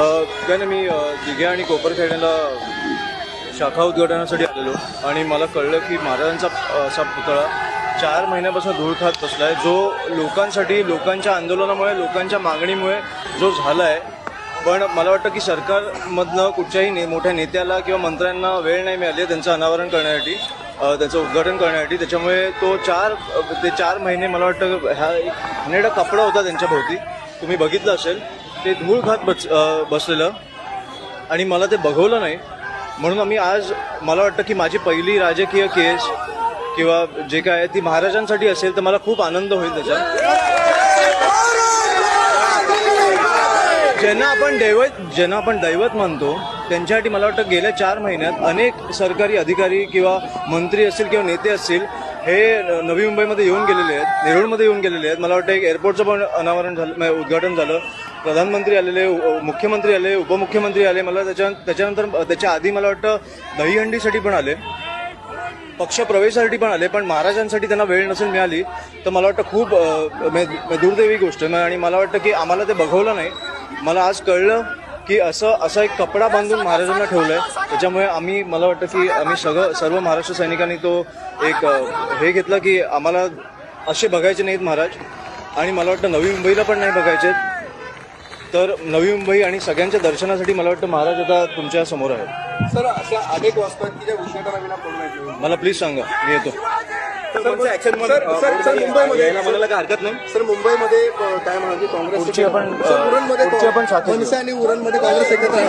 काय नाही मी दिघे आणि कोपरखेड्याला शाखा उद्घाटनासाठी आलेलो. आणि मला कळलं की महाराजांचा असा पुतळा चार महिन्यापासून धूळ खात बसला आहे जो लोकांसाठी लोकांच्या आंदोलनामुळे लोकांच्या मागणीमुळे जो झाला आहे पण मला वाटतं की सरकारमधनं कुठच्याही ने मोठ्या नेत्याला किंवा मंत्र्यांना वेळ नाही मिळाली आहे त्यांचं अनावरण करण्यासाठी त्याचं उद्घाटन करण्यासाठी. त्याच्यामुळे तो चार ते चार महिने मला वाटतं ह्या एक घाणेरडा कपडा होता त्यांच्या भोवती. तुम्ही बघितलं असेल. ते धूळ खात बस बसलेलं आणि मला ते बघवलं नाही. म्हणून आम्ही आज मला वाटतं की माझी पहिली राजकीय केस किंवा जे काय आहे ती महाराजांसाठी असेल तर मला खूप आनंद होईल त्याच्यात. ज्यांना आपण दैवत ज्यांना आपण दैवत मानतो त्यांच्यासाठी मला वाटतं गेल्या चार महिन्यात अनेक सरकारी अधिकारी किंवा मंत्री असतील किंवा नेते असतील हे नवी मुंबईमध्ये येऊन गेलेले आहेत नेरूळमध्ये येऊन गेलेले आहेत. मला वाटतं एक एअरपोर्टचं पण अनावरण झालं उद्घाटन झालं. प्रधानमंत्री आलेले मुख्यमंत्री आले उपमुख्यमंत्री आले मला त्याच्या त्याच्यानंतर त्याच्या आधी मला वाटतं दहीहंडीसाठी पण आले पक्ष प्रवेशासाठी पण आले पण महाराजांसाठी त्यांना वेळ नसेल मिळाली तर मला वाटतं खूप मे- दुर्दैवी गोष्ट आहे. आणि मला वाटतं की आम्हाला ते बघवलं नाही. मला आज कळलं की असं असा एक कपडा बांधून महाराजांना ठेवलं आहे त्याच्यामुळे आम्ही मला वाटतं की आम्ही सगळं सर्व महाराष्ट्र सैनिकांनी तो एक हे घेतलं की आम्हाला असे बघायचे नाहीत महाराज. आणि मला वाटतं नवी मुंबईला पण नाही बघायचे तर नवी मुंबई आणि सगळ्यांच्या दर्शनासाठी मला वाटतं महाराज आता तुमच्यासमोर आहेत. सर अशा अनेक वाजतात की ज्या उद्घाटनाविना पूर्ण आहेत मला प्लीज सांगा मी येतो. सर सर सर मुंबईमध्ये म्हणायला काय हरकत नाही? सर मुंबईमध्ये काय म्हणाल काँग्रेस उरणमध्ये आणि उरणमध्ये काँग्रेस एकत्र आहे.